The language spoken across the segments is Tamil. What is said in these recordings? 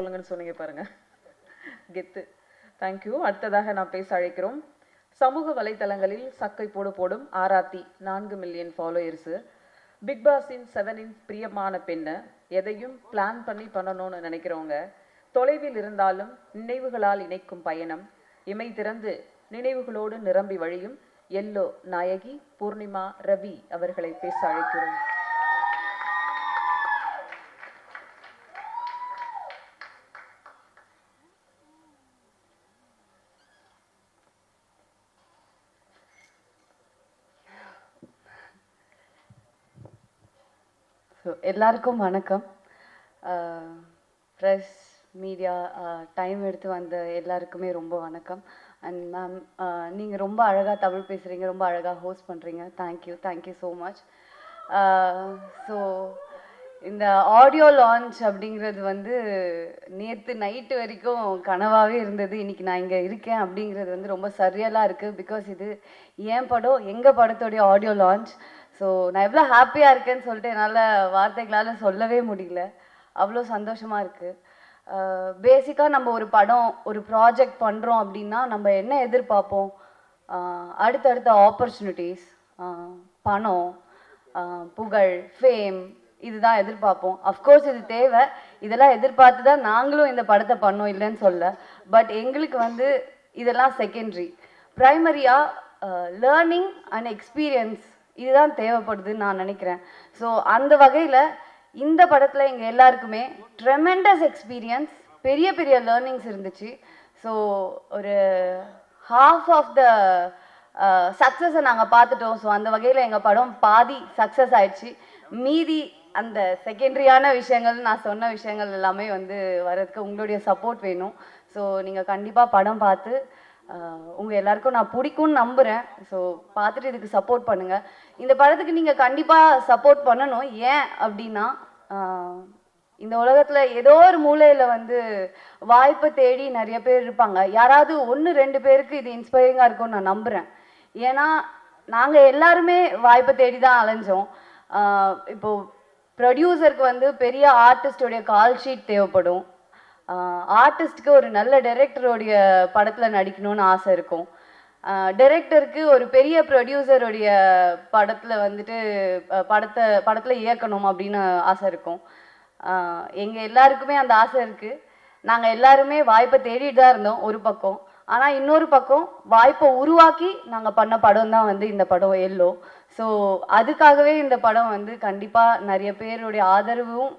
சொல்லுங்கன்னு சொன்னீங்க பாருங்க. கெத்து. தேங்க்யூ அடுத்ததாக நான் பேச அழைக்கிறோம். சமூக வலைதளங்களில் சக்கை போடு போடும் ஆராத்தி நான்கு மில்லியன் ஃபாலோயர்ஸு பிக் பாஸின் செவனின் பிரியமான பெண்ணை. எதையும் பிளான் பண்ணி பண்ணணும்னு நினைக்கிறவங்க தொலைவில் இருந்தாலும் நினைவுகளால் இணைக்கும் பயணம். இமை திறந்து நினைவுகளோடு நிரம்பி வழியும் எல்லோ நாயகி பூர்ணிமா ரவி அவர்களை பேச அழைக்கிறோம். ஸோ எல்லாருக்கும் வணக்கம். ப்ரெஸ் மீடியா டைம் எடுத்து வந்த எல்லாருக்குமே ரொம்ப வணக்கம். அண்ட் மேம் நீங்கள் ரொம்ப அழகாக தமிழ் பேசுகிறீங்க ரொம்ப அழகாக ஹோஸ்ட் பண்ணுறீங்க thank you thank you so much so இந்த ஆடியோ லான்ச் அப்படிங்கிறது வந்து நேற்று நைட்டு வரைக்கும் கனவாகவே இருந்தது. இன்னைக்கு நான் இங்கே இருக்கேன் அப்படிங்கிறது வந்து ரொம்ப சரியலாக இருக்குது பிகாஸ் இது என் படம்? எங்கள் படத்தோடைய ஆடியோ லான்ச் ஸோ நான் எவ்வளோ ஹாப்பியாக இருக்கேன்னு சொல்லிட்டு என்னால் வார்த்தைகளால் சொல்லவே முடியல. அவ்வளோ சந்தோஷமாக இருக்குது பேசிக்காக நம்ம ஒரு படம் ஒரு ப்ராஜெக்ட் பண்ணுறோம் அப்படின்னா நம்ம என்ன எதிர்பார்ப்போம்? அடுத்தடுத்த ஆப்பர்ச்சுனிட்டிஸ் பணம் புகழ் ஃபேம் இதுதான் எதிர்பார்ப்போம். அஃப்கோர்ஸ் இது தேவை. இதெல்லாம் எதிர்பார்த்து தான் நாங்களும் இந்த படத்தை பண்ணோம் இல்லைன்னு சொல்ல. பட் எங்களுக்கு வந்து இதெல்லாம் செகண்ட்ரி ப்ரைமரியாக லேர்னிங் அண்ட் எக்ஸ்பீரியன்ஸ் இதுதான் தேவைப்படுதுன்னு நான் நினைக்கிறேன். ஸோ அந்த வகையில் இந்த படத்தில் எங்கள் எல்லாருக்குமே ட்ரெமெண்டஸ் எக்ஸ்பீரியன்ஸ் பெரிய பெரிய லேர்னிங்ஸ் இருந்துச்சு. ஸோ ஒரு ஹாஃப் ஆஃப் த சக்ஸஸை நாங்கள் பார்த்துட்டோம். ஸோ அந்த வகையில் எங்கள் படம் பாதி சக்ஸஸ் ஆயிடுச்சு. மீதி அந்த செகண்டரியான விஷயங்கள் நான் சொன்ன விஷயங்கள் எல்லாமே வந்து வர்றதுக்கு உங்களுடைய சப்போர்ட் வேணும். ஸோ நீங்கள் கண்டிப்பாக படம் பார்த்து உங்கள் எல்லாருக்கும் நான் பிடிக்கும்னு நம்புகிறேன் ஸோ பார்த்துட்டு இதுக்கு சப்போர்ட் பண்ணுங்கள் இந்த படத்துக்கு நீங்கள் கண்டிப்பாக சப்போர்ட் பண்ணணும். ஏன் அப்படின்னா இந்த உலகத்தில் ஏதோ ஒரு மூலையில் வந்து வாய்ப்பை தேடி நிறைய பேர் இருப்பாங்க. யாராவது ஒன்று ரெண்டு பேருக்கு இது இன்ஸ்பைரிங்காக இருக்கும்னு நான் நம்புகிறேன் ஏன்னா நாங்கள் எல்லாருமே வாய்ப்பை தேடி தான் அலைஞ்சோம். இப்போது இப்போ ப்ரொடியூசருக்கு வந்து பெரிய ஆர்டிஸ்டோடைய கால் ஷீட் தேவைப்படும். ஆர்டிஸ்ட்க்கு ஒரு நல்ல டைரக்டருடைய படத்தில் நடிக்கணும்னு ஆசை இருக்கும். டைரக்டருக்கு ஒரு பெரிய ப்ரொடியூசருடைய படத்தில் வந்துட்டு படத்தை படத்தில் இயக்கணும் அப்படின்னு ஆசை இருக்கும். எங்கள் எல்லாருக்குமே அந்த ஆசை இருக்குது நாங்கள் எல்லாருமே வாய்ப்பை தேடிட்டு தான் இருந்தோம் ஒரு பக்கம். ஆனால் இன்னொரு பக்கம் வாய்ப்பை உருவாக்கி நாங்கள் பண்ண படம் தான் வந்து இந்த படம் எல்லோ ஸோ அதுக்காகவே இந்த படம் வந்து கண்டிப்பாக நிறைய பேருடைய ஆதரவும்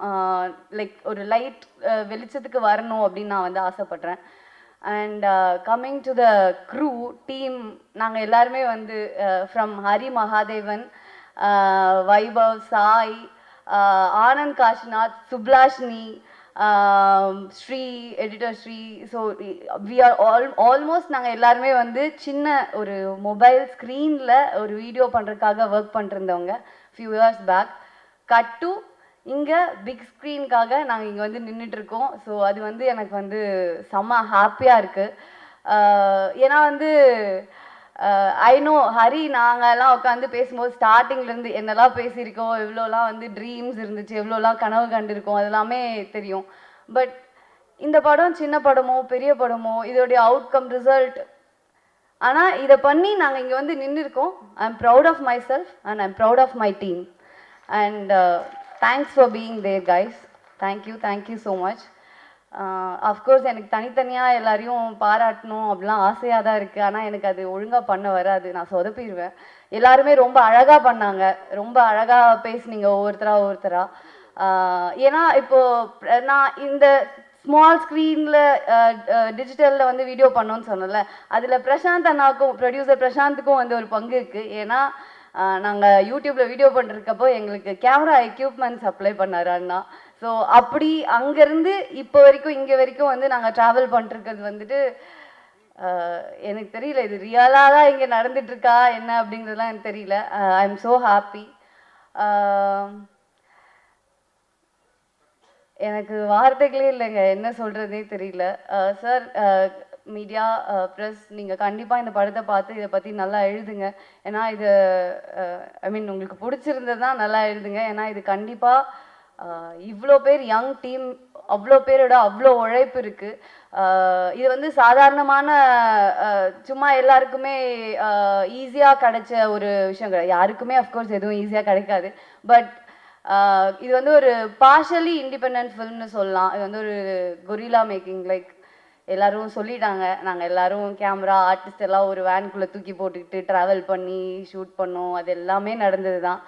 லைக் ஒரு லைட் வெளிச்சத்துக்கு வரணும் அப்படின்னு நான் வந்து ஆசைப்பட்றேன். And coming to the crew team நாங்கள் எல்லாருமே வந்து ஃப்ரம் ஹரி மகாதேவன் வைபவ் சாய் ஆனந்த் காஷ்நாத் சுப்லாஷ்னி Sri editor Sri so we are all almost நாங்கள் எல்லாருமே வந்து சின்ன ஒரு மொபைல் ஸ்க்ரீனில் ஒரு வீடியோ பண்ணுறதுக்காக work பண்ணிருந்தவங்க few years back cut to இங்கே பிக் ஸ்க்ரீனுக்காக நாங்கள் இங்கே வந்து நின்றுட்டு இருக்கோம் ஸோ அது வந்து எனக்கு வந்து செம்ம ஹாப்பியாக இருக்குது ஏன்னா வந்து ஐ நோ ஹரி நாங்கெல்லாம் உட்காந்து பேசும்போது ஸ்டார்டிங்லேருந்து என்னெல்லாம் பேசியிருக்கோம் எவ்வளோலாம் வந்து ட்ரீம்ஸ் இருந்துச்சு எவ்வளோலாம் கனவு கண்டிருக்கோம் அதெல்லாமே தெரியும். பட் இந்த படம் சின்ன படமோ பெரிய படமோ இதோடைய அவுட்கம் ரிசல்ட் ஆனால் இதை பண்ணி நாங்கள் இங்கே வந்து நின்றுருக்கோம் I am proud of myself and I am proud of my team and thanks for being there guys thank you thank you so much of course எனக்கு தனித்தனியாக எல்லாரையும் பாராட்டணும் அப்படிலாம் ஆசையாக தான் இருக்குது ஆனால் எனக்கு அது ஒழுங்காக பண்ண வராது. நான் சொதப்பிடுவேன். எல்லாருமே ரொம்ப அழகாக பண்ணாங்க. ரொம்ப அழகாக பேசுனீங்க ஒவ்வொருத்தரா ஒவ்வொருத்தரா. ஏன்னா இப்போது நான் இந்த ஸ்மால் ஸ்க்ரீனில் டிஜிட்டலில் வந்து வீடியோ பண்ணோன்னு சொன்னல அதில் பிரசாந்த் அண்ணாக்கும் ப்ரொடியூசர் பிரசாந்துக்கும் வந்து ஒரு பங்கு இருக்குது ஏன்னா நாங்கள் யூடியூப்பில் வீடியோ பண்ணிருக்கப்போ எங்களுக்கு கேமரா எக்யூப்மெண்ட்ஸ் அப்ளை பண்ணார் அண்ணா. ஸோ அப்படி அங்கேருந்து இப்போ வரைக்கும் இங்கே வரைக்கும் வந்து நாங்கள் ட்ராவல் பண்ணிருக்கிறது வந்துட்டு எனக்கு தெரியல இது ரியலாக தான் இங்கே நடந்துட்டு இருக்கா என்ன அப்படிங்கிறதுலாம் எனக்கு தெரியல. ஐ எம் ஸோ ஹாப்பி எனக்கு வார்த்தைகளே இல்லைங்க என்ன சொல்கிறதே தெரியல. சார் மீடியா ப்ரெஸ் நீங்கள் கண்டிப்பாக இந்த படத்தை பார்த்து இதை பற்றி நல்லா எழுதுங்க. ஏன்னா இது ஐ மீன் உங்களுக்கு பிடிச்சிருந்ததுதான் நல்லா எழுதுங்க. ஏன்னா இது கண்டிப்பாக இவ்வளோ பேர் யங் டீம் அவ்வளோ பேரோட அவ்வளோ உழைப்பு இருக்குது இது வந்து சாதாரணமான சும்மா எல்லாருக்குமே ஈஸியாக கிடைச்ச ஒரு விஷயம் கிடையாது யாருக்குமே அஃப்கோர்ஸ் எதுவும் ஈஸியாக கிடைக்காது. பட் இது வந்து ஒரு பார்ஷலி இண்டிபெண்ட் ஃபில்ம்னு சொல்லலாம். இது வந்து ஒரு கொரில்லா மேக்கிங் லைக் எல்லாரும் சொல்லிட்டாங்க. நாங்கள் எல்லாரும் கேமரா ஆர்டிஸ்ட் எல்லாம் ஒரு வேனுக்குள்ளே தூக்கி போட்டுக்கிட்டு ட்ராவல் பண்ணி ஷூட் பண்ணோம். அது எல்லாமே நடந்தது தான்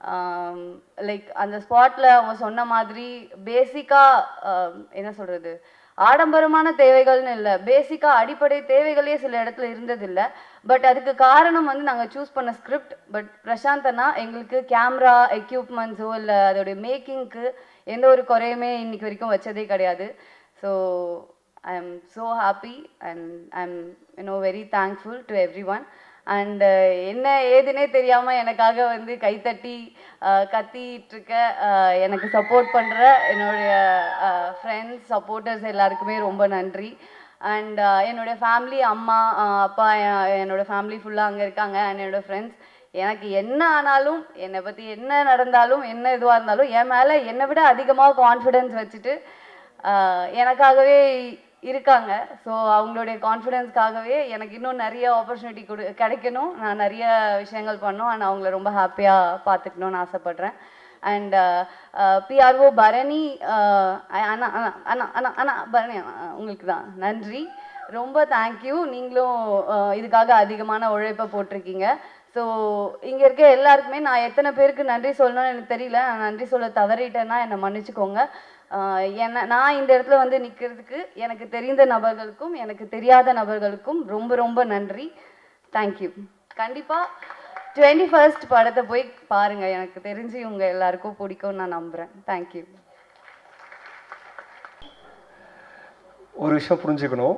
Um, லைக் அந்த ஸ்பாட்டில் அவங்க சொன்ன மாதிரி பேசிக்காக um, என்ன சொல்கிறது ஆடம்பரமான தேவைகள்னு இல்லை. பேசிக்காக அடிப்படை தேவைகளே சில இடத்துல இருந்ததில்லை. பட் அதுக்கு காரணம் வந்து நாங்கள் சூஸ் பண்ண ஸ்கிரிப்ட் பட் பிரசாந்தனா எங்களுக்கு கேமரா எக்யூப்மெண்ட்ஸோ இல்லை அதோடைய மேக்கிங்க்கு எந்த ஒரு குறையுமே இன்னைக்கு வரைக்கும் வச்சதே கிடையாது. So I am so happy and I am you know very thankful to everyone and uh, என்ன ஏதுனே தெரியாமல் எனக்காக வந்து கைத்தட்டி uh, கத்திட்டு இருக்க uh, எனக்கு சப்போர்ட் பண்ணுற என்னுடைய ஃப்ரெண்ட்ஸ் சப்போர்ட்டர்ஸ் எல்லாருக்குமே ரொம்ப நன்றி. அண்ட் என்னுடைய ஃபேமிலி அம்மா அப்பா என்- என்னோட ஃபேமிலி ஃபுல்லாக அங்கே இருக்காங்க. அண்ட் என்னோட ஃப்ரெண்ட்ஸ் எனக்கு என்ன ஆனாலும் என்னை பற்றி என்ன நடந்தாலும் என்ன இதுவாக இருந்தாலும் என் மேலே என்னை விட அதிகமாக கான்ஃபிடென்ஸ் வச்சுட்டு எனக்காகவே இருக்காங்க. ஸோ அவங்களுடைய கான்ஃபிடென்ஸ்க்காகவே எனக்கு இன்னும் நிறைய ஆப்பர்ச்சுனிட்டி கொடு கிடைக்கணும். நான் நிறைய விஷயங்கள் பண்ணணும் அண்ட் அவங்கள ரொம்ப ஹாப்பியாக பார்த்துக்கணும்னு ஆசைப்பட்றேன். And PRO uh, uh, Bharani uh, அண்ணா அண்ணா அண்ணா அண்ணா அண்ணா பரணி அண்ணா, உங்களுக்கு தான். நன்றி. ரொம்ப தேங்க்யூ நீங்களும் இதுக்காக அதிகமான உழைப்பை போட்டிருக்கீங்க. ஸோ இங்கே இருக்க எல்லாருக்குமே நான் எத்தனை பேருக்கு நன்றி சொல்லணும்னு எனக்கு தெரியல. நான் நன்றி சொல்ல தவறிட்டேன்னா என்னை மன்னிச்சுக்கோங்க. என்ன நான் இந்த இடத்துல வந்து நிற்கிறதுக்கு எனக்கு தெரிந்த நபர்களுக்கும் எனக்கு தெரியாத நபர்களுக்கும் ரொம்ப ரொம்ப நன்றி. தேங்க்யூ கண்டிப்பாக டுவெண்ட்டி ஃபர்ஸ்ட் படத்தை போய் பாருங்கள் எனக்கு தெரிஞ்சு இவங்க எல்லாருக்கும் பிடிக்கும்னு நான் நம்புகிறேன் தேங்க்யூ ஒரு விஷயம் புரிஞ்சுக்கணும்.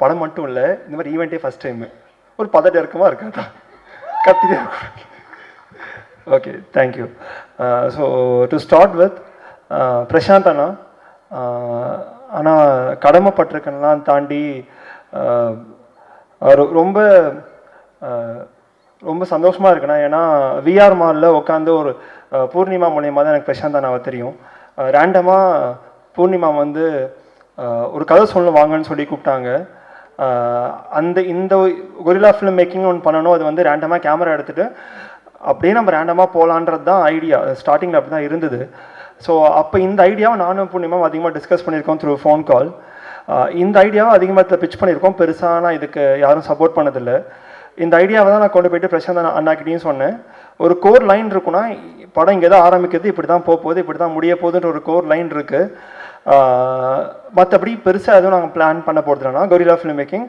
படம் மட்டும் இல்லை இந்த மாதிரி ஈவெண்ட்டே ஃபஸ்ட் டைமு ஒரு பதட்டம் இருக்குமா இருக்காதா? கத்திட்டே இருக்கும் okay thank you so to start with Prashanth அண்ணா. ஆனால் கடமைப்பட்டிருக்கேன்லாம் தாண்டி ரொம்ப ரொம்ப சந்தோஷமாக இருக்குண்ணா. ஏன்னா விஆர் மாலில் உட்காந்து ஒரு பூர்ணிமா மூலியமாக தான் எனக்கு பிரசாந்த் அண்ணாவை தெரியும். ரேண்டமாக பூர்ணிமா வந்து ஒரு கதை சொல்ல வாங்கன்னு சொல்லி கூப்பிட்டாங்க. அந்த இந்த கொரில்லா ஃபிலிம் மேக்கிங் ஒன்று பண்ணணும். அது வந்து ரேண்டமாக கேமரா எடுத்துகிட்டு அப்படியே நம்ம ரேண்டமாக போகலான்றது தான் ஐடியா ஸ்டார்டிங்கில் அப்படி தான் இருந்தது. ஸோ அப்போ இந்த ஐடியாவை நானும் பூர்ணிமாவும் அதிகமாக டிஸ்கஸ் பண்ணியிருக்கோம் த்ரூ ஃபோன் கால் இந்த ஐடியாவை அதிகமாக பிச் பண்ணியிருக்கோம். பெருசாக நான் இதுக்கு யாரும் சப்போர்ட் பண்ணதில்லை. இந்த ஐடியாவை தான் நான் கொண்டு போயிட்டு பிரசாந்த் அண்ணா- அண்ணாக்கிட்டையும் சொன்னேன். ஒரு கோர் லைன் இருக்குன்னா படம் இங்கே தான் ஆரம்பிக்கிறது இப்படி தான் போக போகுது இப்படி தான் முடிய போகுதுன்ற ஒரு கோர் லைன் இருக்குது மற்றபடி பெருசாக எதுவும் நாங்கள் பிளான் பண்ண போகிறதுனா கொரில்லா ஃபிலிம் மேக்கிங்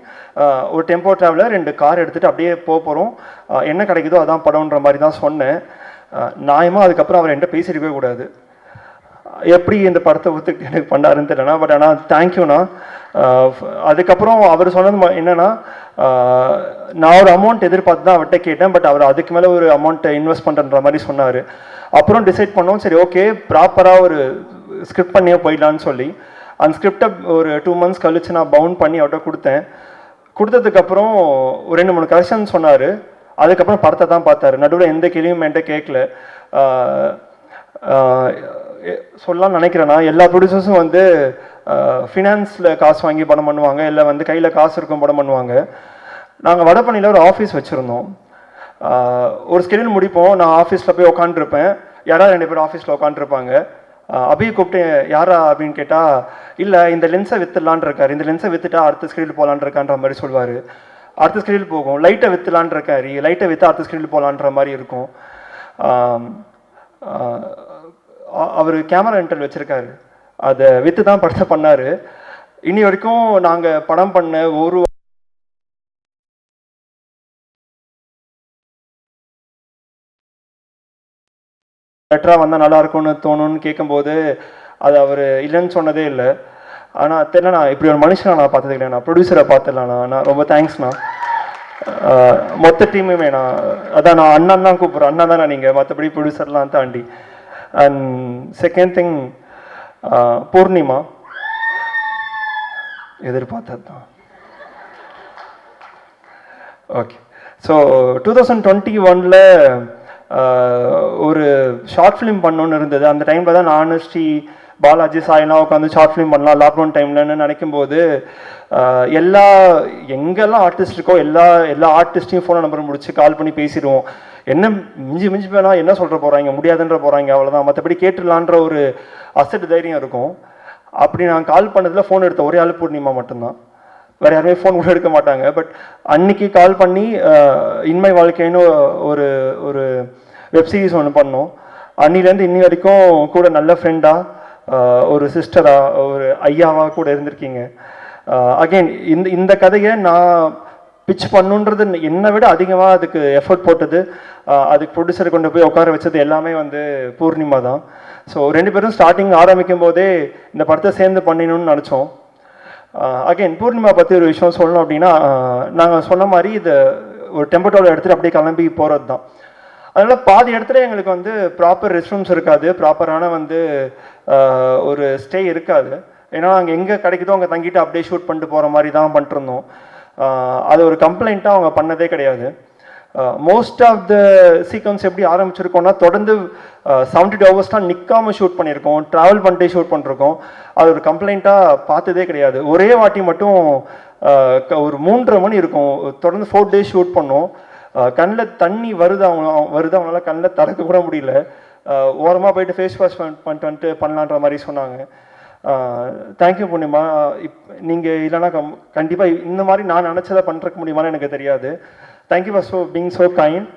ஒரு டெம்போ ட்ராவலர் ரெண்டு கார் எடுத்துகிட்டு அப்படியே போக போகிறோம் என்ன கிடைக்குதோ அதான் படம்ன்ற மாதிரி தான் சொன்னேன். நியாயமாக அதுக்கப்புறம் அவர் என்கிட்ட பேசியிருக்கவே கூடாது. எப்படி இந்த படத்தை ஒத்துக்கிட்டு எனக்கு பண்ணாருன்னு தெரியலனா பட் ஆனால் தேங்க்யூண்ணா அதுக்கப்புறம் அவர் சொன்னது என்னென்னா நான் ஒரு அமௌண்ட் எதிர்பார்த்து தான் அவர்கிட்ட கேட்டேன். பட் அவர் அதுக்கு மேலே ஒரு அமௌண்ட்டை இன்வெஸ்ட் பண்ணுற மாதிரி சொன்னார். அப்புறம் டிசைட் பண்ணோம். சரி ஓகே ப்ராப்பராக ஒரு ஸ்கிரிப்ட் பண்ணியே போயிடலான்னு சொல்லி. அந்த ஸ்கிரிப்டை ஒரு டூ மந்த்ஸ் கழித்து நான் பவுண்ட் பண்ணி அவர்கிட்ட கொடுத்தேன். கொடுத்ததுக்கப்புறம் ஒரு ரெண்டு மூணு கரெக்ஷன் சொன்னார். அதுக்கப்புறம் படத்தை தான் பார்த்தாரு. நடுவில் எந்த கேள்வியும் என்கிட்ட கேட்கல. சொல்லலாம்னு நினைக்கிறேன்னா எல்லா ப்ரொடியூசர்ஸும் வந்து ஃபினான்ஸில் காசு வாங்கி படம் பண்ணுவாங்க இல்லை வந்து கையில் காசு இருக்கும் படம் பண்ணுவாங்க. நாங்கள் வடபழனியில் ஒரு ஆஃபீஸ் வச்சுருந்தோம். ஒரு ஸ்கெடியூல் முடிப்போம். நான் ஆஃபீஸில் போய் உட்காந்துருப்பேன் யாராவது ரெண்டு பேர் ஆஃபீஸில் உட்காந்துருப்பாங்க அபியை கூப்பிட்டு யாரா? அப்படின்னு கேட்டால் இல்லை இந்த லென்ஸை வித்துடலான் இருக்காரு. இந்த லென்ஸை வித்துட்டா அடுத்த ஸ்கெடியூல் போகலான் இருக்கான்ற மாதிரி சொல்வார். அடுத்த ஸ்கெடியூல் போகும். லைட்டை வித்துலான் இருக்காரு. லைட்டை வித்து அடுத்த ஸ்கெடியூல் போகலான்ற மாதிரி இருக்கும். அவர் கேமரா இன்டர்வல் வச்சுருக்காரு. அதை விற்று தான் படத்தை பண்ணார். இனி வரைக்கும் நாங்கள் படம் பண்ண ஒரு பெட்டராக வந்தால் நல்லா இருக்கும்னு தோணும்னு கேட்கும்போது அது அவர் இல்லைன்னு சொன்னதே இல்லை. ஆனால் தெரியலண்ணா இப்படி ஒரு மனுஷனை நான் பார்த்தது இல்லைண்ணா ப்ரொடியூசரை பார்த்துடலாண்ணா நான் ரொம்ப தேங்க்ஸ்ண்ணா மொத்த டீமுமே நான் அதான் நான் அண்ணன் தான் கூப்பிட்றேன். அண்ணன் தானே நீங்கள் மற்றபடி ப்ரொடியூசர்லாம் தாண்டி. அண்ட் செகண்ட் திங் பூர்ணிமா எதிர்பார்த்தது தான் okay so two thousand twenty ஒனில் ஒரு ஷார்ட் ஃபிலிம் பண்ணோன்னு இருந்தது. அந்த டைமில் தான் நான் ஸ்ரீ பாலாஜி சாயெல்லாம் உட்காந்து ஷார்ட் ஃபிலிம் பண்ணலாம் லாக்டவுன் டைம்லன்னு நினைக்கும் போது எல்லா எங்கெல்லாம் ஆர்டிஸ்ட் இருக்கோ எல்லா எல்லா ஆர்டிஸ்ட்டையும் ஃபோன் நம்பர் முடிச்சு கால் பண்ணி பேசிடுவோம். என்ன மிஞ்சி மிஞ்சி போனா என்ன சொல்கிற போகிறாங்க முடியாதுன்ற போகிறாங்க அவ்வளோதான் மற்றபடி கேட்டுடலான்ற ஒரு அசட் தைரியம் இருக்கும். அப்படி நான் கால் பண்ணதில் ஃபோன் எடுத்த ஒரே ஆள் பூர்ணிமா மட்டும்தான். வேறு யாருமே ஃபோன் கூட எடுக்க மாட்டாங்க. பட் அன்னைக்கு கால் பண்ணி இன்மை வாழ்க்கைன்னு ஒரு ஒரு வெப்சீரிஸ் ஒன்று பண்ணோம். அன்னிலேருந்து இன்னி வரைக்கும் கூட நல்ல ஃப்ரெண்டாக ஒரு சிஸ்டராக ஒரு ஐயாவாக கூட இருந்திருக்கீங்க. அகைன் இந்த இந்த கதையை நான் பிச் பண்ணுன்றது என்னை விட அதிகமாக அதுக்கு எஃபர்ட் போட்டது. அதுக்கு ப்ரொடியூசர் கொண்டு போய் உட்கார வச்சது எல்லாமே வந்து பூர்ணிமா தான். ஸோ ரெண்டு பேரும் ஸ்டார்டிங் ஆரம்பிக்கும் போதே இந்த படத்தை சேர்ந்து பண்ணிடணும்னு நினச்சோம். அகைன் பூர்ணிமா பற்றி ஒரு விஷயம் சொல்லணும் அப்படின்னா நாங்கள் சொன்ன மாதிரி இது ஒரு டெம்பர்டோட எடுத்துகிட்டு அப்படியே கிளம்பி போகிறது தான். அதனால் பாதி இடத்துல எங்களுக்கு வந்து ப்ராப்பர் ரெஸ்ட் ரூம்ஸ் இருக்காது ப்ராப்பரான வந்து ஒரு ஸ்டே இருக்காது. ஏன்னா நாங்கள் எங்கே கிடைக்குதோ அங்கே தங்கிட்டு அப்படியே ஷூட் பண்ணிட்டு போகிற மாதிரி தான் பண்ணிட்டுருந்தோம் அது ஒரு கம்ப்ளைண்ட்டாக அவங்க பண்ணதே கிடையாது. மோஸ்ட் ஆஃப் த சீக்வன்ஸ் எப்படி ஆரம்பிச்சிருக்கோம்னா தொடர்ந்து செவன்டி டூ ஹவர்ஸ் தான் நிற்காம ஷூட் பண்ணியிருக்கோம். ட்ராவல் பண்ணிட்டே ஷூட் பண்ணிருக்கோம் அது ஒரு கம்ப்ளைண்ட்டாக பார்த்ததே கிடையாது. ஒரே வாட்டி மட்டும் க- ஒரு மூன்றரை மணி இருக்கும். தொடர்ந்து ஃபோர் டேஸ் ஷூட் பண்ணோம். கண்ணில் தண்ணி வருது அவங்க அவங்க- வருது அவங்களால கண்ணில் திறக்க கூட முடியல. ஓரமாக போயிட்டு ஃபேஸ் வாஷ் பண்ணிட்டு வந்துட்டு பண்ணலான்ற மாதிரி சொன்னாங்க. Thank you Poornima. இப் நீங்கள் இல்லைன்னா கம் கண்டிப்பாக இந்த மாதிரி நான் நினச்சதை பண்ணுறக்க முடியுமான்னு எனக்கு தெரியாது. Thank you for so being so kind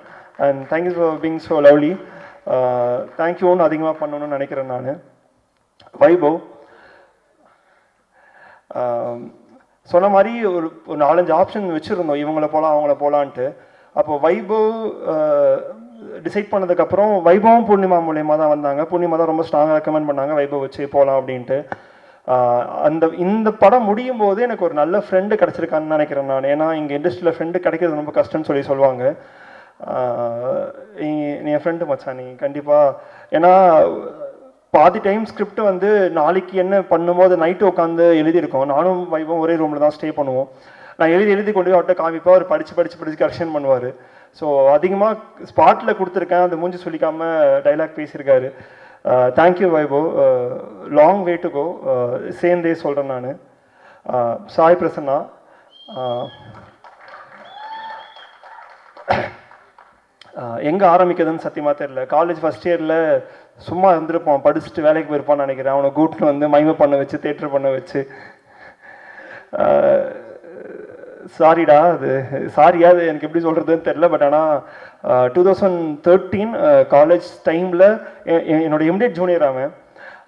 and thank you for being so lovely தேங்க்யூன்னு அதிகமாக பண்ணணும்னு நினைக்கிறேன் நான். வைபவ் சொன்ன மாதிரி ஒரு ஒரு நாலஞ்சு ஆப்ஷன் வச்சுருந்தோம். இவங்கள போகலாம் அவங்கள போகலான்ட்டு அப்போ வைபவ் டிசைட் பண்ணதுக்கப்புறம் வைபவம் பூர்ணிமா மூலியமாக தான் வந்தாங்க. பூர்ணிமா தான் ரொம்ப ஸ்ட்ராங்காக ரெக்கமெண்ட் பண்ணாங்க. வைபவ் வச்சு போகலாம் அப்படின்ட்டு. அந்த இந்த படம் முடியும் போது எனக்கு ஒரு நல்ல ஃப்ரெண்டு கிடச்சிருக்கான்னு நினைக்கிறேன் நான். ஏன்னா இங்கே இண்டஸ்ட்ரியில் ஃப்ரெண்டு கிடைக்கிறது ரொம்ப கஷ்டம்னு சொல்லி சொல்லுவாங்க. நீ என் ஃப்ரெண்டு மச்சான் நீ கண்டிப்பாக ஏன்னா பாதி டைம் ஸ்கிரிப்ட் வந்து நாளைக்கு என்ன பண்ணும்போது நைட்டு உட்காந்து எழுதியிருக்கோம். நானும் வைபவம் ஒரே ரூமில் தான் ஸ்டே பண்ணுவோம். நான் எழுதி எழுதி கொண்டு போய் அவர்கிட்ட காமிப்பா அவர் படித்து படித்து படித்து கரெக்ஷன் பண்ணுவார். ஸோ அதிகமாக ஸ்பாட்டில் கொடுத்துருக்கேன். அந்த மூஞ்சி சொல்லிக்காம டைலாக் பேசியிருக்காரு. தேங்க்யூ வைபோ லாங் வே டு கோ சேர்ந்தே சொல்கிறேன் நான். சாய் பிரசன்னா எங்கே ஆரம்பிக்கிறதுன்னு சத்தியமாக தெரியல. காலேஜ் ஃபஸ்ட் இயரில் சும்மா இருந்திருப்பான் படிச்சுட்டு வேலைக்கு போயிருப்பான்னு நினைக்கிறேன். அவனை கூட்டின்னு வந்து மைமை பண்ண வச்சு தேட்டர் பண்ண வச்சு. Uh, சாரிடா அது சாரியா அது எனக்கு எப்படி சொல்கிறதுன்னு தெரில பட் ஆனால் டூ தௌசண்ட் தேர்ட்டீன் காலேஜ் டைமில் என்னோட இமிடியட் ஜூனியர் அவன்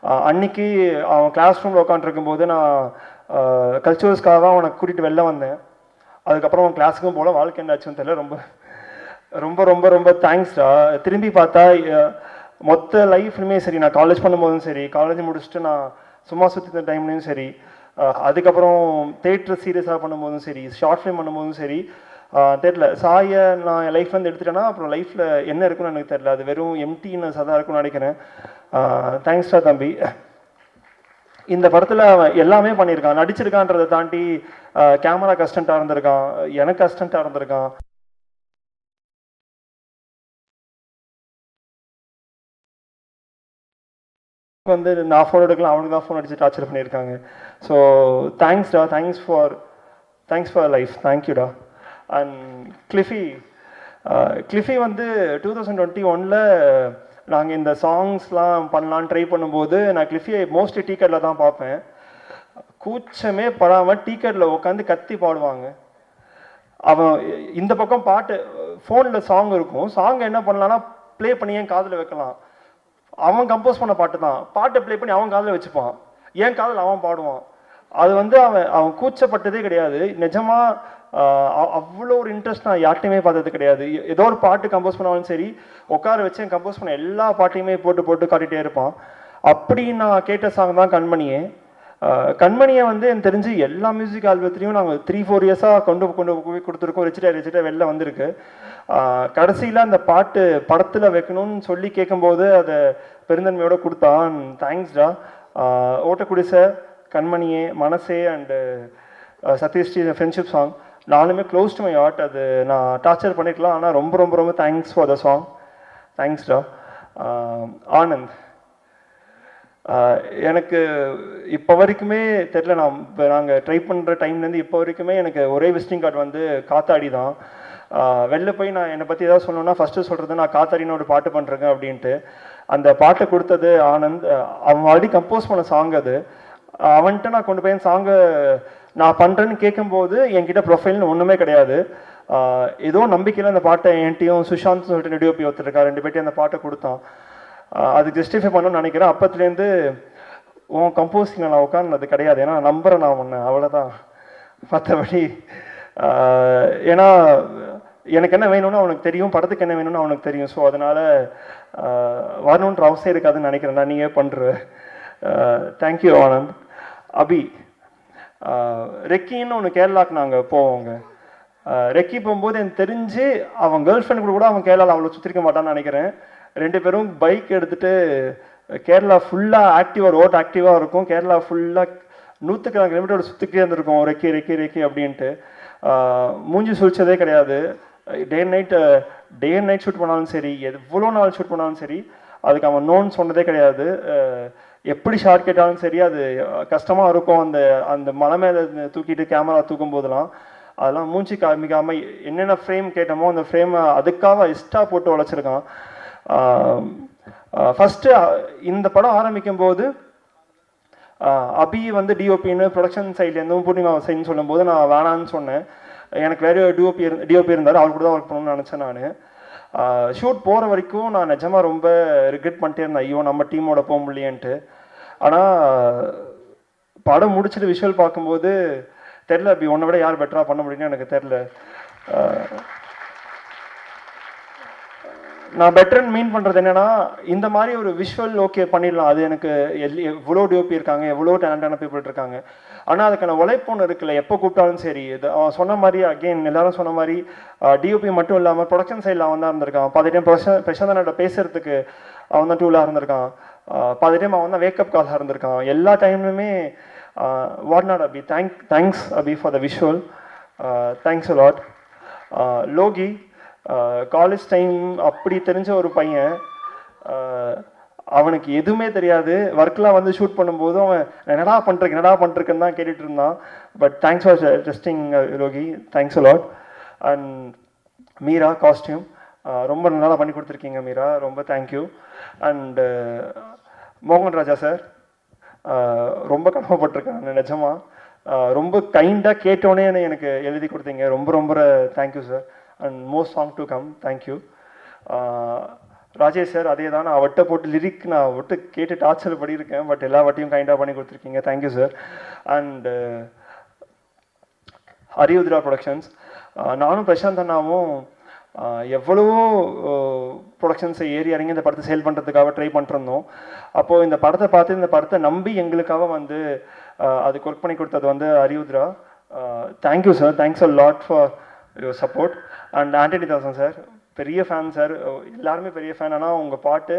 அன்னைக்கு அவன் கிளாஸ் ரூமில் உட்காந்துருக்கும் போது நான் கல்ச்சுரல்ஸ்க்காக தான் அவனை கூட்டிகிட்டு வெளில வந்தேன். அதுக்கப்புறம் அவன் கிளாஸுக்கும் போல வாழ்க்கை என்னாச்சுன்னு தெரியல ரொம்ப ரொம்ப ரொம்ப ரொம்ப தேங்க்ஸ்டா திரும்பி பார்த்தா மொத்த லைஃப்லையுமே சரி நான் காலேஜ் பண்ணும்போதும் சரி காலேஜ் முடிச்சுட்டு நான் சும்மா சுற்றின டைம்லையும் சரி அதுக்கப்புறம் தேட்டர் சீரியஸாக பண்ணும்போதும் சரி ஷார்ட் ஃபிலிம் பண்ணும்போதும் சரி தெரில சாயை நான் லைஃப் லைஃப்லேருந்து எடுத்துட்டேன்னா அப்புறம் லைஃப்பில் என்ன இருக்குன்னு எனக்கு தெரில அது வெறும் எம்டினஸ் தான் இருக்கும்னு நினைக்கிறேன். தேங்க்ஸ்டா தம்பி. இந்த படத்தில் அவன் எல்லாமே பண்ணியிருக்கான். நடிச்சிருக்கான்றதை தாண்டி கேமரா கஸ்டண்ட்டாக இருந்திருக்கான். எனக்கு கஸ்டண்ட்டாக இருந்திருக்கான். வந்து நான் ஃபோன் எடுக்கலாம் அவனுக்கு தான் ஃபோன் அடிச்சு டார்ச்சர் பண்ணியிருக்காங்க. So தேங்க்ஸ்டா thanks for thanks for life தேங்க்யூடா and கிளிஃபி கிளிஃபி வந்து டூ தௌசண்ட் டுவெண்ட்டி ஒனில் நாங்கள் இந்த சாங்ஸ்லாம் பண்ணலான்னு ட்ரை பண்ணும்போது நான் கிளிஃபியை மோஸ்ட்லி டீக்கெட்டில் தான் பார்ப்பேன். கூச்சமே படாமல் டீக்கெட்டில் உட்காந்து கத்தி பாடுவாங்க. அவன் இந்த பக்கம் பாட்டு ஃபோனில் சாங் இருக்கும். சாங் என்ன பண்ணலான்னா ப்ளே பண்ணி என் காதில் வைக்கலாம். அவன் கம்போஸ் பண்ண பாட்டு தான். பாட்டை ப்ளே பண்ணி அவன் காதில் வச்சுப்பான். என் காதில் அவன் பாடுவான். அது வந்து அவன் அவன் கூச்சப்பட்டதே கிடையாது. நிஜமாக அவ்வளோ ஒரு இன்ட்ரெஸ்ட் நான் யார்ட்டையுமே பார்த்தது கிடையாது. ஏதோ ஒரு பாட்டு கம்போஸ் பண்ணாலும் சரி உட்கார வச்சு என் கம்போஸ் பண்ண எல்லா பாட்டையுமே போட்டு போட்டு காட்டிகிட்டே இருப்பான். அப்படி நான் கேட்ட சாங் தான் கண்மணியே. கண்மணியை வந்து எனக்கு தெரிஞ்சு எல்லா மியூசிக் ஆல்பத்திலையும் நாங்கள் த்ரீ ஃபோர் இயர்ஸாக கொண்டு கொண்டு போய் கொடுத்துருக்கோம். ரிச்சிட்டா ரிச்சிட்டா வெளில வந்திருக்கு. கடைசியில் அந்த பாட்டு படத்தில் வைக்கணும்னு சொல்லி கேட்கும்போது அதை பெருந்தன்மையோட கொடுத்தான். தேங்க்ஸ்டா ஓட்டக்குடிசை கண்மணியே மனசே அண்டு சத்யஸ்ரீ ஃப்ரெண்ட்ஷிப் சாங் நாலுமே க்ளோஸ் டு மை ஹார்ட் அது நான் டார்ச்சர் பண்ணிக்கலாம் ஆனால் ரொம்ப ரொம்ப ரொம்ப தேங்க்ஸ் ஃபார் த சாங் தேங்க்ஸ்டா ஆனந்த். எனக்கு இப்போ வரைக்குமே தெரில நான் இப்போ நாங்கள் ட்ரை பண்ணுற டைம்லேருந்து இப்போ வரைக்குமே எனக்கு ஒரே விசிட்டிங் கார்டு வந்து காத்தாடி தான். வெளில போய் நான் என்னை பற்றி ஏதாவது சொல்லணும்னா ஃபஸ்ட்டு சொல்கிறது நான் காத்தாடின்னு ஒரு பாட்டு பண்ணுறேங்க அப்படின்ட்டு. அந்த பாட்டை கொடுத்தது ஆனந்த் அவன் ஆல்ரெடி கம்போஸ் பண்ண சாங் அது. அவன்கிட்ட நான் கொண்டு போய் சாங்கை நான் பண்ணுறேன்னு கேட்கும்போது என்கிட்ட ப்ரொஃபைல்னு ஒன்றுமே கிடையாது. ஏதோ நம்பிக்கையில் அந்த பாட்டை என்கிட்டையும் சுஷாந்த் சொல்லிட்டு நெடியோப்பி ஒருத்தருக்கா ரெண்டு பேர்ட்டையும் அந்த பாட்டை கொடுத்தான். அது ஜஸ்டிஃபை பண்ணணும்னு நினைக்கிறேன். அப்பத்துலேருந்து உன் கம்போசிங்கில் நான் உட்கார்ந்தது கிடையாது. ஏன்னா நம்புறேன் நான் ஒன்று அவ்வளோதான் மற்றபடி ஏன்னா எனக்கு என்ன வேணும்னு அவனுக்கு தெரியும். படத்துக்கு என்ன வேணும்னு அவனுக்கு தெரியும். ஸோ அதனால் வரணுன்ற அவசியம் இருக்காதுன்னு நினைக்கிறேன். நான் நீயே பண்ணுற தேங்க்யூ ஆனந்த். அபி ரெக்கின்னு ஒன்று கேரளாக்கு நாங்கள் போவோங்க. ரெக்கி போகும்போது எனக்கு தெரிஞ்சு அவன் கேர்ள் ஃப்ரெண்ட் கூட கூட அவன் கேரளாவில் அவ்வளோ சுற்றிருக்க மாட்டான்னு நினைக்கிறேன். ரெண்டு பேரும் பைக் எடுத்துகிட்டு கேரளா ஃபுல்லாக ஆக்டிவாக ரோட் ஆக்டிவாக இருக்கும். கேரளா ஃபுல்லாக நூற்றுக்கணக்கான கிலோமீட்டர் சுற்றிக்கிட்டே இருந்திருக்கும். ரெக்கி ரெக்கி ரெக்கி அப்படின்ட்டு. மூஞ்சி சுழிச்சதே கிடையாது. Day and night day and night shoot பண்ணாலும் சரி எவ்வளோ நாள் ஷூட் பண்ணாலும் சரி அதுக்கு அவன் நோன்னு சொன்னதே கிடையாது. எப்படி ஷார்ட் கேட்டாலும் சரி அது கஷ்டமாக இருக்கும். அந்த அந்த மலை மேலே தூக்கிட்டு கேமரா தூக்கும் போதெல்லாம். அதெல்லாம் மூஞ்சி காமிக்காமல் என்னென்ன ஃப்ரேம் கேட்டோமோ அந்த ஃப்ரேமை அதுக்காக எக்ஸ்ட்ரா போட்டு உழைச்சிருக்கான் ஃபஸ்ட்டு இந்த படம் ஆரம்பிக்கும் போது அபி வந்து டிஓபின்னு ப்ரொடக்ஷன் சைட்லேருந்தும் பூர்ணிமா சைட்னு சொல்லும்போது நான் வேணான்னு சொன்னேன். எனக்கு வேறு டிஓபி இரு டிஓபி இருந்தார். அவர் கூட தான் ஒர்க் பண்ணணும்னு நினச்சேன் நான். ஷூட் போகிற வரைக்கும் நான் நிஜமாக ரொம்ப ரிக்ரெட் பண்ணிட்டே இருந்தேன். ஐயோ நம்ம டீமோட போக முடியன்ட்டு ஆனால் படம் முடிச்சுட்டு விஷுவல் பார்க்கும்போது தெரில அப்படி உன்னை விட யார் பெட்டராக பண்ண முடியும்னு எனக்கு தெரில நான் பெட்டர்னு மீன் பண்ணுறது என்னன்னா இந்த மாதிரி ஒரு விஷுவல் ஓகே பண்ணிடலாம். அது எனக்கு எல் எவ்வளோ டிஓபி இருக்காங்க எவ்வளோ டேலண்டான பீப்புள் இருக்காங்க. ஆனால் அதுக்கான உழைப்பு ஒன்று இருக்குல்ல எப்போ கூப்பிட்டாலும் சரி. இது அவன் சொன்ன மாதிரி அகெயின் எல்லாரும் சொன்ன மாதிரி டிஓபி மட்டும் இல்லாமல் ப்ரொடக்ஷன் சைடில் அவன் தான் இருந்திருக்கான். பாதி டைம் பிரசாந்த் பிரசாந்தனோட பேசுறதுக்கு அவன் தான் டூலாக இருந்திருக்கான். பாதி டைம் அவன் தான் வேக்கப் காலாக இருந்திருக்கான். எல்லா டைம்லையுமே what not Abhi thank thanks Abhi for the visual thanks lot Loki college time அப்படி தெரிஞ்ச ஒரு பையன் அவனுக்கு எதுவுமே தெரியாது. ஒர்க்லாம் வந்து ஷூட் பண்ணும்போது அவன் என்னடா பண்ணுறக்கு என்னடா பண்ணுறக்குன்னு தான் கேட்டுட்டு இருந்தான். But thanks for testing Rogi. Thanks lot and Meera costume ரொம்ப நல்லா பண்ணி கொடுத்துருக்கீங்க மீரா. ரொம்ப தேங்க்யூ அண்டு மோகன் ராஜா சார் ரொம்ப கடமைப்பட்டிருக்கேன் நிஜமா. ரொம்ப கைண்டாக கேட்டோன்னே எனக்கு எழுதி கொடுத்தீங்க. ரொம்ப ரொம்ப thank you sir and most song to come thank you Rajesh sir அதே தான். நான் அவட்ட போட்டு லிரிக் நான் விட்டு கேட்டு டார்ச்சர் பண்ணியிருக்கேன் பட் எல்லா வட்டியும் கைண்டாக பண்ணி கொடுத்துருக்கீங்க. Thank you sir and Hariyudra productions நானும் பிரசாந்த் அண்ணாவும் uh, எவ்வளவோ ப்ரொடக்ஷன்ஸை ஏறி இறங்கி இந்த படத்தை சேல் பண்ணுறதுக்காக ட்ரை பண்ணிருந்தோம் அப்போது இந்த படத்தை பார்த்து இந்த படத்தை நம்பி எங்களுக்காக வந்து uh, அதுக்கு ஒர்க் பண்ணி கொடுத்தது வந்து Hariyudra thank you sir thanks a lot for your support and Antony Dasan sir பெரிய ஃபேன் சார் எல்லாருமே பெரிய ஃபேன் ஆனால் உங்கள் பாட்டு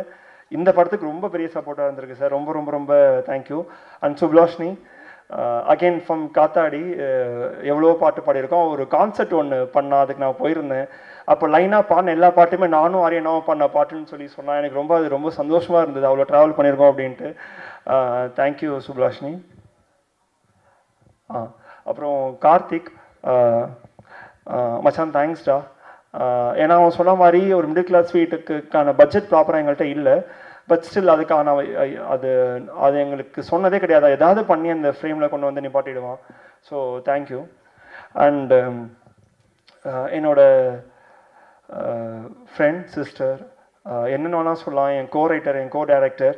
இந்த படத்துக்கு ரொம்ப பெரிய சப்போர்ட்டாக இருந்திருக்கு சார் ரொம்ப ரொம்ப ரொம்ப thank you and Sublashini again from Kathadi எவ்வளோ பாட்டு பாடியிருக்கோம். ஒரு கான்செர்ட் ஒன்று பண்ணால் அதுக்கு நான் போயிருந்தேன். அப்போ லைனாக பாடின எல்லா பாட்டுமே நானும் ஆரியனாவும் பண்ண பாட்டுன்னு சொல்லி சொன்னால் எனக்கு ரொம்ப அது ரொம்ப சந்தோஷமாக இருந்தது. அவ்வளோ ட்ராவல் பண்ணியிருக்கோம் அப்படின்ட்டு. தேங்க்யூ சுப்லாஷ்னி ஆ அப்புறம் கார்த்திக் uh, மச்சான் தேங்க்ஸ்டா ஏன்னா அவன் சொன்ன மாதிரி ஒரு மிடில் கிளாஸ் வீட்டுக்கான பட்ஜெட் ப்ராப்பராக எங்கள்கிட்ட இல்லை. பட் ஸ்டில் அதுக்கான அது அது எங்களுக்கு சொன்னதே கிடையாது. ஏதாவது பண்ணி அந்த ஃப்ரேமில் கொண்டு வந்து நிப்பாட்டிடுவான். ஸோ தேங்க்யூ அண்ட் என்னோட ஃப்ரெண்ட் சிஸ்டர் என்னென்ன வேணால் சொல்லலாம். என் கோ ரைட்டர் என் கோ டைரக்டர்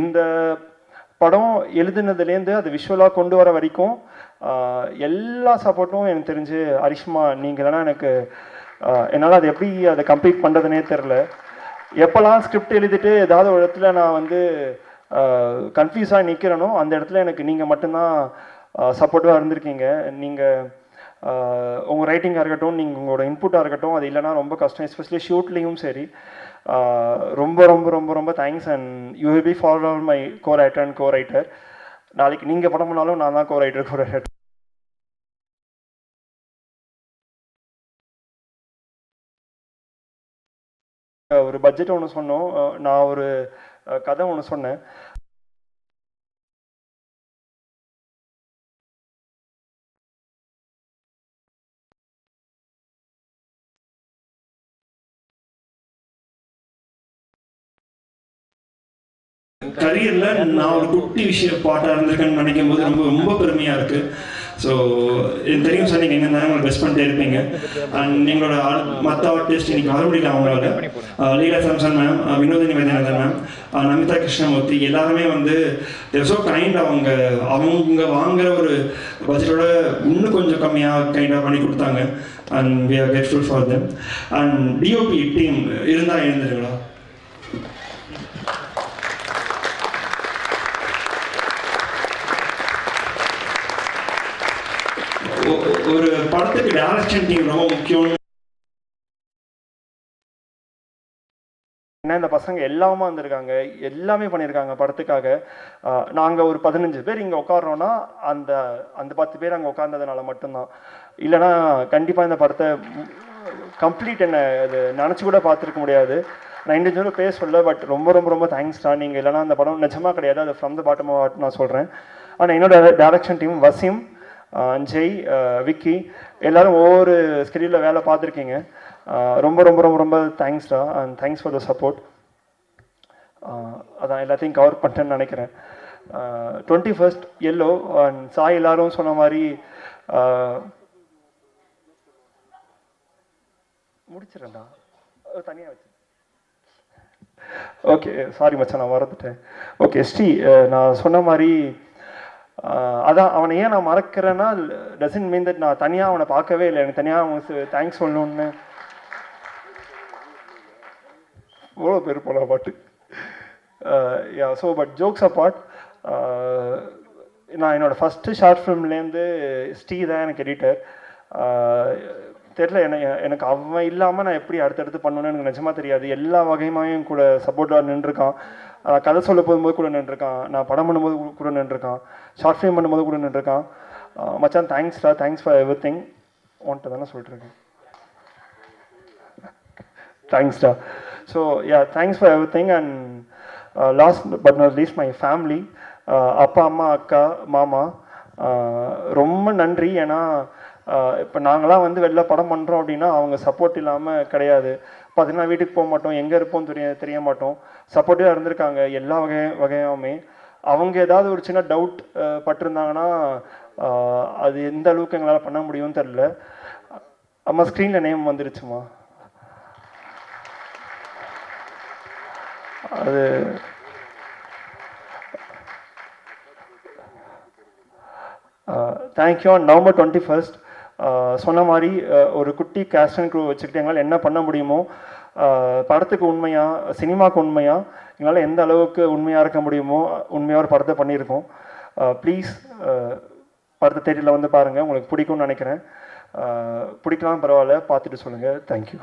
இந்த படம் எழுதுனதுலேருந்து அது விஷுவலாக கொண்டு வர வரைக்கும் எல்லா சப்போர்ட்டும் எனக்கு தெரிஞ்சு அரிஷ்மா நீங்கள் தானே எனக்கு என்னால் அதை எப்படி அதை கம்ப்ளீட் பண்ணுறதுனே தெரில எப்போல்லாம் ஸ்கிரிப்ட் எழுதிட்டு ஏதாவது ஒரு இடத்துல நான் வந்து கன்ஃபியூஸாக நிற்கிறேனோ அந்த இடத்துல எனக்கு நீங்கள் மட்டும்தான் சப்போர்ட்டிவாக இருந்திருக்கீங்க. நீங்கள் உங்கள் ரைட்டிங்காக இருக்கட்டும் நீங்கள் உங்களோட இன்புட்டாக இருக்கட்டும் அது இல்லைனா ரொம்ப கஷ்டம் எஸ்பெஷலி ஷூட்லேயும் சரி. ரொம்ப ரொம்ப ரொம்ப ரொம்ப thanks and you will be follow my co writer and co writer நாளைக்கு நீங்கள் படம் பண்ணாலும் நான் தான் கோ ரைட்டர் கோ ரைட்டர் ஒரு பட்ஜெட் ஒன்று சொன்னோம். நான் ஒரு கதை ஒன்று சொன்னேன். கரியர்ல நான் ஒரு குட்டி விஷய பாட்டா இருந்திருக்கேன்னு நினைக்கும் போது ரொம்ப ரொம்ப பெருமையா இருக்கு. ஸோ எனக்கு தெரியும் சார் நீங்கள் எங்கே இருந்தாலும் உங்களை பெஸ்ட் பண்ணிட்டே இருப்பீங்க. அண்ட் எங்களோட மற்ற ஆர்டிஸ்ட் இன்னைக்கு வர முடியல அவங்களோட லீலா சாம்சன் மேம் வினோதினி வேதநாதன் மேம் நமிதா கிருஷ்ணமூர்த்தி எல்லாருமே வந்து ஸோ கைண்ட் அவங்க அவங்க வாங்குற ஒரு பட்ஜெட்டோட இன்னும் கொஞ்சம் கம்மியாக கைண்டாக பண்ணி கொடுத்தாங்க. And we are grateful for them and DOP team இருந்தால் இருந்துருங்களா ஒ- ஒரு படத்துக்கு டைரக்ஷன் டீம் ரொம்ப முக்கியம் ஏன்னா இந்த பசங்க எல்லாமே வந்திருக்காங்க. எல்லாமே பண்ணியிருக்காங்க படத்துக்காக. நாங்கள் ஒரு பதினஞ்சு பேர் இங்கே உட்காடுறோன்னா அந்த அந்த பத்து பேர் அங்கே உட்கார்ந்ததுனால மட்டும்தான். இல்லைன்னா கண்டிப்பாக இந்த படத்தை கம்ப்ளீட் என்ன அது நினச்சி கூட பார்த்துருக்க முடியாது. நான் இண்டிவிஜுவலாக பேச சொல்ல பட் ரொம்ப ரொம்ப ரொம்ப தேங்க்ஸ்டா நீங்கள் இல்லைன்னா அந்த படம் நிஜமாக கிடையாது. அது ஃப்ரம் த பாட்டம் நான் சொல்கிறேன் ஆனால் என்னோட டேரக்ஷன் டீம் வசீம் ஜெய் விக்கி எல்லாரும் ஒவ்வொரு ஸ்கெடியூலில் வேலை பார்த்துருக்கீங்க. Uh, ரொம்ப ரொம்ப ரொம்ப ரொம்ப தேங்க்ஸ்டா and thanks for the support அதான் எல்லாத்தையும் கவர் பண்ணிட்டேன்னு நினைக்கிறேன். டுவெண்ட்டி ஃபர்ஸ்ட் எல்லோ அண்ட் சாய் எல்லாரும் சொன்ன மாதிரி uh, முடிச்சிடண்டா தனியாக வச்சு. ஓகே சாரி மச்சான் நான் மறந்துட்டேன். ஓகே ஸ்ரீ நான் சொன்ன மாதிரி அதான் அவனை ஏன் நான் மறக்கிறேன்னா டசன் மீன் தட் நான் தனியாக அவனை பார்க்கவே இல்லை. எனக்கு தனியாக அவனுக்கு தேங்க்ஸ் சொல்லணுன்னு இவ்வளோ பேர் போன பாட்டு. Yeah so but jokes apart நான் என்னோடய ஃபஸ்ட்டு ஷார்ட் ஃபிலிம்லேருந்து ஸ்ரீ தான் எனக்கு எடிட்டர் தெரில என்ன எனக்கு அவன் இல்லாமல் நான் எப்படி அடுத்தடுத்து பண்ணணும்னு எனக்கு நிஜமாக தெரியாது. எல்லா வகையுமாயும் கூட சப்போர்ட்டாக நின்றுருக்கான். கதை சொல்ல போகும்போது கூட நின்றுருக்கான். நான் படம் பண்ணும்போது கூட- கூட நின்றுருக்கான். ஷார்ட் ஃபிலிம் பண்ணும்போது கூட நின்றுருக்கான். மச்சான் தேங்க்ஸ்டா தேங்க்ஸ் ஃபார் எவ்ரி திங் உன்ட்ட தானே சொல்லிட்டுருக்கேன் தேங்க்ஸ்டா so yeah thanks for everything. Think uh, last but not least my family uh, அப்பா அம்மா அக்கா மாமா uh, ரொம்ப நன்றி. ஏன்னா uh, இப்போ நாங்களாம் வந்து வெளில படம் பண்ணுறோம் அப்படின்னா அவங்க சப்போர்ட் இல்லாமல் கிடையாது. பார்த்தீங்கன்னா வீட்டுக்கு போக மாட்டோம். எங்கே இருப்போம் தெரிய தெரிய மாட்டோம் சப்போர்ட்டிவாக இருந்திருக்காங்க எல்லா வகை வகையாமே அவங்க ஏதாவது ஒரு சின்ன டவுட் பட்டிருந்தாங்கன்னா அது எந்த அளவுக்கு எங்களால் பண்ண முடியும்னு தெரில அம்மா ஸ்க்ரீனில் நேம் வந்துருச்சுமா அது தேங்க்யூ நவம்பர் டுவெண்ட்டி ஃபர்ஸ்ட் சொன்ன மாதிரி ஒரு குட்டி கேஸ்ட் அண்ட் க்ரூ வச்சுக்கிட்டு எங்களால் என்ன பண்ண முடியுமோ படத்துக்கு உண்மையாக சினிமாவுக்கு உண்மையாக எங்களால் எந்த அளவுக்கு உண்மையாக இருக்க முடியுமோ உண்மையாக ஒரு படத்தை பண்ணியிருக்கோம். ப்ளீஸ் படத்தை தேட்டரில் வந்து பாருங்கள் உங்களுக்கு பிடிக்கும்னு நினைக்கிறேன். பிடிக்கலாம் பரவாயில்ல. பார்த்துட்டு சொல்லுங்கள் தேங்க்யூ